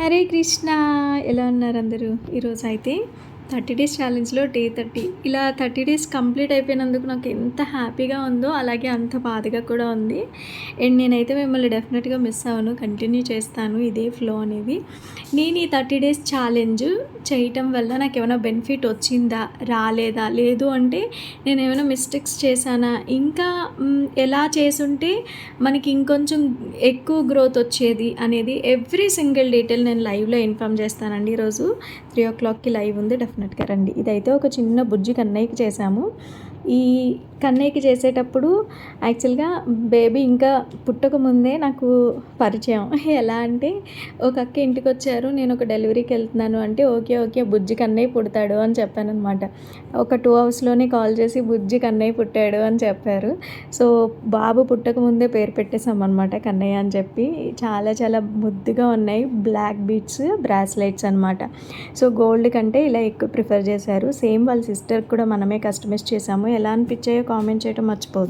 హరే కృష్ణ. ఎలా ఉన్నారు అందరూ? ఈరోజు అయితే థర్టీ డేస్ ఛాలెంజ్లో డే థర్టీ. ఇలా థర్టీ డేస్ కంప్లీట్ అయిపోయినందుకు నాకు ఎంత హ్యాపీగా ఉందో అలాగే అంత బాధగా కూడా ఉంది. అండ్ నేనైతే మిమ్మల్ని డెఫినెట్గా మిస్ అవ్వను. కంటిన్యూ చేస్తాను ఇదే ఫ్లో అనేది. నేను ఈ థర్టీ డేస్ ఛాలెంజ్ చేయటం వల్ల నాకు ఏమైనా బెనిఫిట్ వచ్చిందా? రాలేదా? లేదు అంటే నేను ఏమైనా మిస్టేక్స్ చేశానా? ఇంకా ఎలా చేసుంటే మనకి ఇంకొంచెం ఎక్కువ గ్రోత్ వచ్చేది అనేది ఎవ్రీ సింగిల్ డీటెయిల్ నేను లైవ్లో ఇన్ఫామ్ చేస్తానండి ఈరోజు. త్రీ ఓ క్లాక్కి లైవ్ ఉంది చేసుకున్నట్టుగా రండి. ఇదైతే ఒక చిన్న బుజ్జి కన్నయ్యకి చేశాము. ఈ కన్నయ్యకి చేసేటప్పుడు యాక్చువల్గా బేబీ ఇంకా పుట్టక ముందే నాకు పరిచయం. ఎలా అంటే ఒక అక్క ఇంటికి వచ్చారు నేను ఒక డెలివరీకి వెళ్తున్నాను అంటే ఓకే ఓకే బుజ్జి కన్నయ్య పుడతాడు అని చెప్పాను అనమాట ఒక టూ అవర్స్లోనే కాల్ చేసి బుజ్జి కన్నయ్య పుట్టాడు అని చెప్పారు. సో బాబు పుట్టక ముందే పేరు పెట్టేశాం అనమాట కన్నయ్య అని చెప్పి చాలా చాలా ముద్దుగా ఉన్నాయి బ్లాక్ బీట్స్ బ్రాస్లెట్స్ అనమాట సో గోల్డ్ కంటే ఇలా ఎక్కువ ప్రిఫర్ చేశారు. సేమ్ వాళ్ళ సిస్టర్ కూడా మనమే కస్టమైజ్ చేసాము. ఎలా అనిపించాయో కామెంట్ చేయడం మర్చిపోదు